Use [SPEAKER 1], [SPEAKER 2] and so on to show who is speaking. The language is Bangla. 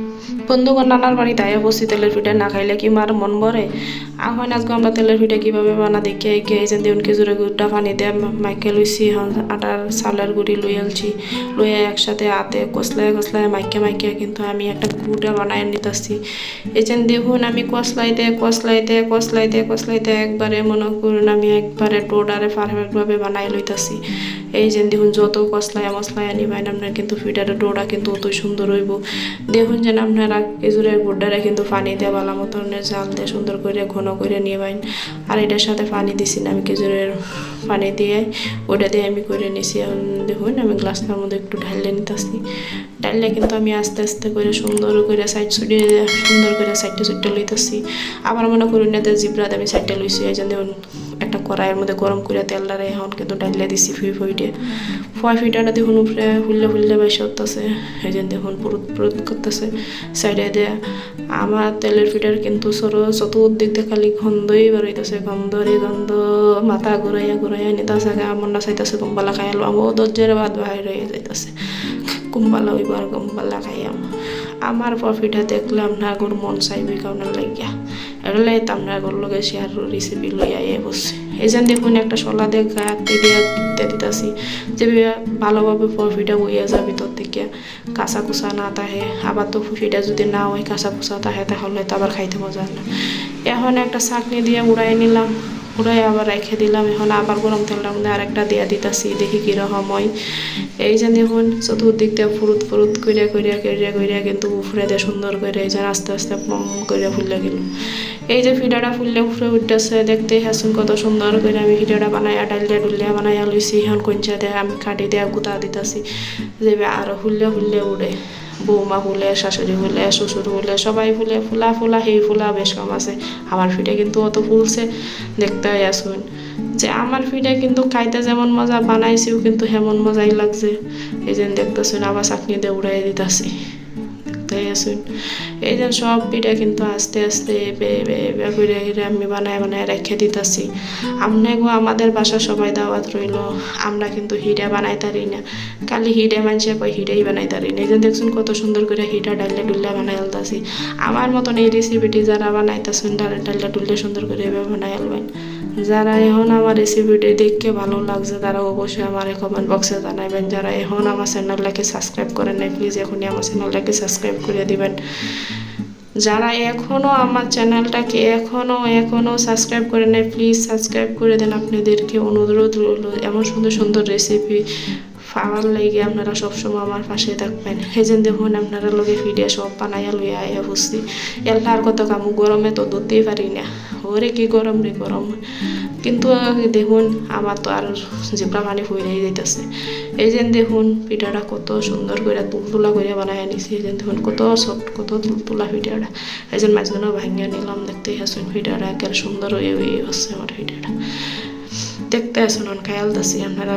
[SPEAKER 1] Mm-hmm. বন্ধুগণ, নানার বাড়িতে আয়া বসি, তেলের পিঠা না খাইলে কি মার মন ভরে? এখন আজকে আমরা তেলের পিঠা কীভাবে বানা দেখি যে দেউন খেজুরের গুড়টা পানি দিয়ে মাইকে লইছি আটার চালের গুড়ি লই আলছি লইয়া একসাথে আতে কসলায় কসলায় মাইকে মাইকে কিন্তু আমি একটা গুড়া বানাই নিতেছি। যে দেখুন আমি কসলাইতে কসলাইতে কসলাইতে কসলাইতে একবারে মনে করুন আমি একবারে টোডারে পারফেক্টভাবে বানাই লইতাছি। এই যে দেখুন যত কসলায় মশলায় আনি পাইন আপনার কিন্তু ফিটারের ডোটা কিন্তু অতই সুন্দর হইব। দেখুন যেন আপনারা খেজুরের গুড়ডারে কিন্তু পানি দিয়ে ভালো মতনের জাল দিয়ে সুন্দর করে ঘন করে পাইন আর এটার সাথে পানি দিছি না, আমি খেজুরের পানি দিয়ে ওটা দিয়ে আমি করে নিছি। দেখুন, আমি গ্লাসটার মধ্যে একটু ঢাললে নিতেছি। ডাললে কিন্তু আমি আস্তে আস্তে করে সুন্দর করে সাইড সুডিয়ে সুন্দর করে সাইডটা সুইডটা লইতেছি। আবার মনে করুন না জিব্রাতে আমি সাইডটা লইছি, এই যে দেখুন। একটা কড়াইয়ের মধ্যে গরম করে তেল ডারে এখন কিন্তু ডাইলে দিছি ফুই ফুইটে। ফুয়া ফিটাটা দেখুন উপরে হুললে হুললে বাইসে হতেছে এই যে দেখুন পুরুত পুরুত করতেছে সাইডে দিয়ে। আমার তেলের ফিটার কিন্তু সরো চতুর্দিক দিয়ে খালি গন্ধই বেরোইতেছে গন্ধ রে গন্ধ, মাথা ঘুরাইয়া ঘুরাইয়া নিতেছে আমার না চাইতেছে কুম্বালা খাই আলো আমও দরজার বাদ বাহির হয়ে যাইতেছে। কুম্বালা হইব আর কুম্বালা খাইয়াম আমার প্রফিটে দেখলে আপনার গোর মন চাইবে কারণ লাগিয়া। এগুলো আপনার গোর লগে শেয়ার রেসিপি লই আইয়ে বসছে। এই যে দেখুন একটা শলা দিয়ে ইত্যাদি দিতেছি, যে ভালোভাবে ফিটা বইয়া যায় ভিতর থেকে। কাঁচা কুচা না তাহে, আবার তো ফিটা যদি না হয়, কাঁচা কুচা তাহে, তাহলে তো আবার খাইতে মজা না। এখন একটা চাকনি দিয়ে উড়াই নিলাম। উড়াই আবার রেখে দিলাম। এখন আবার গরম তেলটার মধ্যে আরেকটা দিয়ে দিতেছি, দেখি কীরকম হয়। এই যে দেখুন, চতুর্দিক দিয়ে ফুরুত ফুরুত কইরা কইরা কইরা কইরা কিন্তু উফরে দিয়ে সুন্দর করে এই যে আস্তে আস্তে পম করে ফুলে গেল। এই যে ফিডাটা ফুললে উফরে উঠতেছে, দেখতে হাসুন কত সুন্দর করে আমি ফিডাটা বানাইয়া ডালিয়া ডুলিয়া বানাইয়া লইছি। এখন কঞ্চা দিয়ে আমি কাটি দিয়ে গুতা দিতেছি, যে আরও ফুললে ফুললে উড়ে। বৌমা ফুলে শাশুড়ি ফুলে শ্বশুর ফুলে সবাই ফুলে ফুলা ফুলা সেই ফুলা, বেশ কম আছে। আমার ফিটে কিন্তু অত ফুলছে দেখতে আসুন। যে আমার ফিডে কিন্তু খাইতে যেমন মজা, বানাইছিও কিন্তু হেমন মজাই লাগছে। এই যে দেখতেছেন আবার চাকনি দিয়ে উড়াই দিতেছি। দেখতে আসুন এই যে সব পিঠা কিন্তু আস্তে আস্তে করে আমি বানায় বানায় রেখে দিতেছি। আমনেগো আমাদের বাসা সবাই দাওয়াত রইল। আমরা কিন্তু হিডা বানাই তারি না। খালি হিডে মানুষে হিডেই বানাই তারি না। এই যে দেখছেন কত সুন্দর করে হিডা ডাল্লে ডুল্লা বানাই আলতাছি আমার মতন এই রেসিপিটি যারা বানাইতেছেন ডালে ডাল্লা ডুল্লে সুন্দর করে এভাবে বানাই আলবেন যারা এখন আমার রেসিপিটি দেখতে ভালো লাগছে, তারা অবশ্যই আমার কমেন্ট বক্সে জানাবেন যারা এখন আমার চ্যানেলটাকে সাবস্ক্রাইব করেন নাই প্লিজ এখনই আমার চ্যানেলটাকে সাবস্ক্রাইব করে দিবেন। যারা এখনও আমার চ্যানেলটাকে এখনও এখনও সাবস্ক্রাইব করে নেয় প্লিজ সাবস্ক্রাইব করে দেন। আপনাদেরকে অনুরোধ রইল এমন সুন্দর সুন্দর রেসিপি পাওয়ার লাগে আপনারা সবসময় আমার পাশে থাকবেন। যে দেখুন আপনারা লোকে ফিডে সব বানাইয়া লইয়া আইয়া বসছি। এল্লার কত কামু গরমে তো ধরতেই পারি না। ওরে কি গরম রে গরম। কিন্তু দেখুন আমার তো আর জিপড়া পানি ফুইরাই যাইতেছে। এই যে দেখুন পিঠাটা কত সুন্দর করে তুলতুলা করে বানাই আনিছি এই যে দেখুন কত সফট কত তুলতুলা পিঠাটা। এই যে মাঝখানে ভাঙিয়ে নিলাম, দেখতেই আসুন পিঠাটা একের সুন্দর হয়ে হয়ে হচ্ছে আমার পিঠাটা। দেখতে আসুন খায়াল দাসি, আপনারা